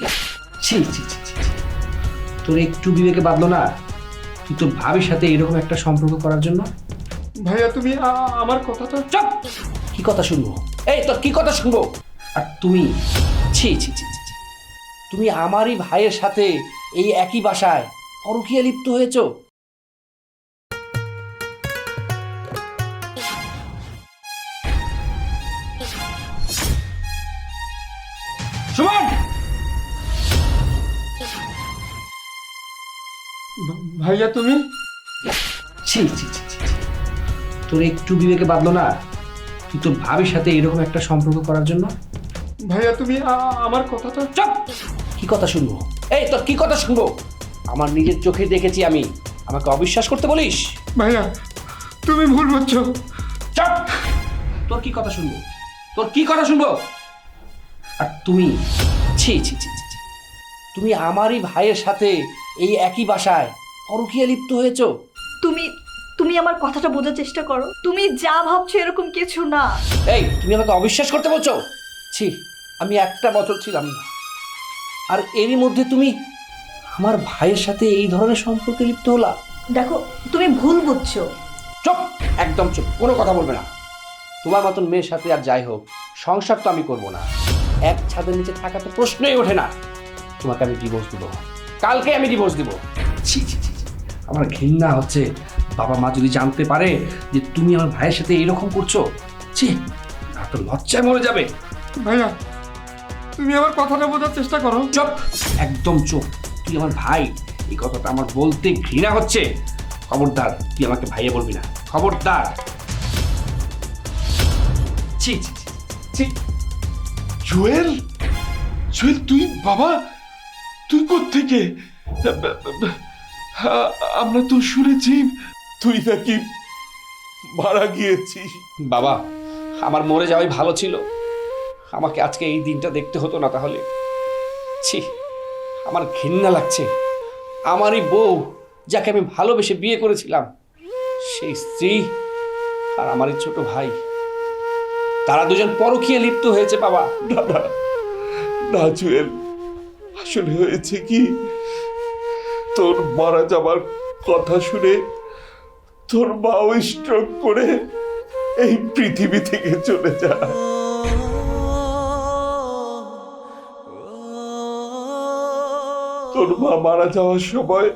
ছি ছি ছি ছি ছি। তোর একটু বিবেকে বাঁধলো না? তুই তোর ভাবির সাথে এরকম একটা সম্পর্ক করার জন্য? ভাইয়া তুমি আ- আমার কথাটা চুপ! কি কথা শুনব? এই তোর কি কথা শুনব? আর তুমি ছি ছি ছি ছি ছি। তুমি আমারই ভাইয়ের সাথে এই একই বাসায় পরকীয়া লিপ্ত হয়েছো? সুমন! ভাইয়া তুমি? ছি ছি ছি ছি। তোর একটু বিবেকে বাঁধলো না? তুই তোর ভাবির সাথে এরকম একটা সম্পর্ক করার জন্য? ভাইয়া তুমি আমার কথাটা চুপ! কি কথা শুনব? এই তোর কি কথা শুনব? আমার নিজের চোখে দেখেছি আমি। আমাকে অবিশ্বাস করতে বলিস? ভাইয়া তুমি ভুল বুঝছ। চুপ! তোর কি কথা শুনব? তোর কি কথা শুনব? আর তুমি ছি ছি ছি। তুমি আমারই ভাইয়ের সাথে এই একই বাসায় পরকীয়া লিপ্ত হয়েছো? তুমি তুমি আমার কথাটা বোঝার চেষ্টা করো। তুমি যা ভাবছ এরকম কিছু না। এই তুমি আমাকে অবিশ্বাস করতে বলছো? ছি আমি একটা বছর ছিলাম না। আর এরই মধ্যে তুমি আমার ভাইয়ের সাথে এই ধরনের সম্পর্কে লিপ্ত হলা? দেখো তুমি ভুল বুঝছ। চুপ একদম চুপ কোনো কথা বলবে না। তোমার মতন মেয়ের সাথে আর যাই হোক সংসার তো আমি করব না। এক ছাদের নিচে থাকা তো প্রশ্নই ওঠে না। তোমাকে আমি ডিভোর্স দিব। কালকে আমি ডিভোর্স দিব। ছি ছি ছি ছি। আমার ঘৃণা হচ্ছে। বাবা মা যদি জানতে পারে যে তুমি আমার ভাইয়ের সাথে এইরকম করছ ছি আর তো লজ্জায় মরে যাবে। ভাইয়া তুমি আমার কথাটা বোঝার চেষ্টা করো। চুপ একদম চুপ। তুই আমার ভাই এই কথাটা আমার বলতে ঘৃণা হচ্ছে। খবরদার তুই আমাকে ভাইয়া বলবি না। খবরদার। ছি, ছি। জুয়েল? জুয়েল তুই বাবা? তুই থেকে আমরা তো শুনেছি তুই নাকি মারা গিয়েছিস বাবা আমার মরে যাওয়াই ভালো ছিল আমাকে আজকে এই দিনটা দেখতে হতো না তাহলে ছি আমার ঘৃণা লাগছে আমারই বউ যাকে আমি ভালোবেসে বিয়ে করেছিলাম সেই স্ত্রী আর আমারই ছোট ভাই তারা দুজন পরকীয়া লিপ্ত হয়েছে বাবা না না না জুয়েল আসলে হয়েছে কি? তোর মারা যাবার কথা শুনে তোর মাও স্ট্রোক করে এই পৃথিবী থেকে চলে যায় তোর মা মারা যাওয়ার সময়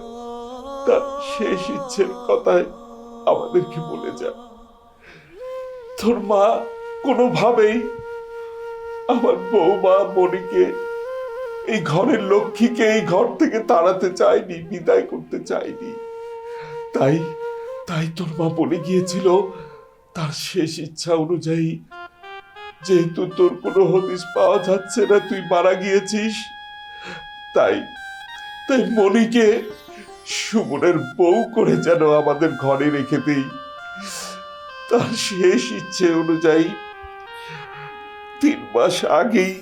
তার শেষ ইচ্ছের কথায় আমাদেরকে বলে যায় তোর মা কোনোভাবেই আমার বৌমা মনিকে এই ঘরের লক্ষ্মীকে এই ঘর থেকে তাড়াতে চায়নি বিদায় করতে চায়নি তাই তাই তোর মা বলে গিয়েছিল, তার শেষ ইচ্ছা অনুযায়ী, যেহেতু তোর কোনো হদিস পাওয়া যাচ্ছে না, তুই মারা গিয়েছিস, তাই তাই মনিকে সুমনের বউ করে যেন আমাদের ঘরে রেখে দেই। তার শেষ ইচ্ছে অনুযায়ী তিন মাস আগেই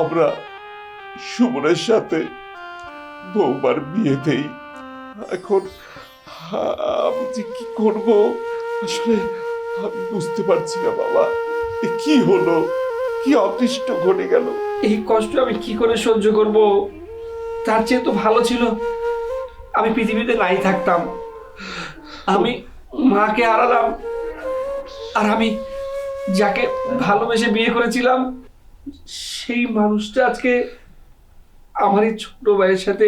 আমরা সুমনের সাথে বৌমার বিয়ে দেই এখন আমি যে কি করব? আসলে আমি বুঝতে পারছি না বাবা। কি হলো? কি অদৃষ্ট ঘটে গেল? এই কষ্ট আমি কি করে সহ্য করব? তার চেয়ে তো ভালো ছিল আমি পৃথিবীতে নাই থাকতাম। আমি মাকে হারালাম। আর আমি যাকে ভালোবেসে বিয়ে করেছিলাম সেই মানুষটা আজকে আমার এই ছোট ভাইয়ের সাথে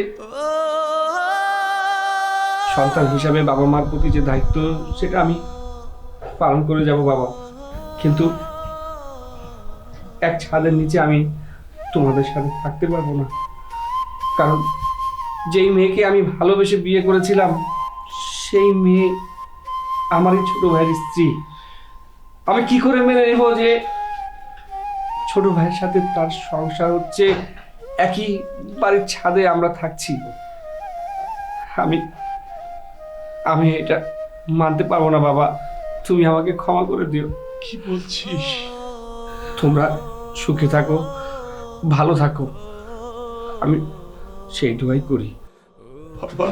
সন্তান হিসাবে বাবা মার প্রতি যে দায়িত্ব, সেটা আমি পালন করে যাব বাবা। কিন্তু এক ছাদের নিচে আমি তোমাদের সাথে থাকতে পারব না। কারণ যেই মেয়েকে আমি ভালোবেসে বিয়ে করেছিলাম, সেই মেয়ে আমারই ছোট ভাইয়ের স্ত্রী। আমি কি করে মেনে নেব যে ছোট ভাইয়ের সাথে তার সংসার হচ্ছে একই বাড়ির ছাদে আমরা থাকছি। আমি আমি এটা মানতে পারব না বাবা। তুমি আমাকে ক্ষমা করে দিও। কি বলছিস? তোমরা সুখে থাকো ভালো থাকো। আমি সেইটুকাই করি। বাবা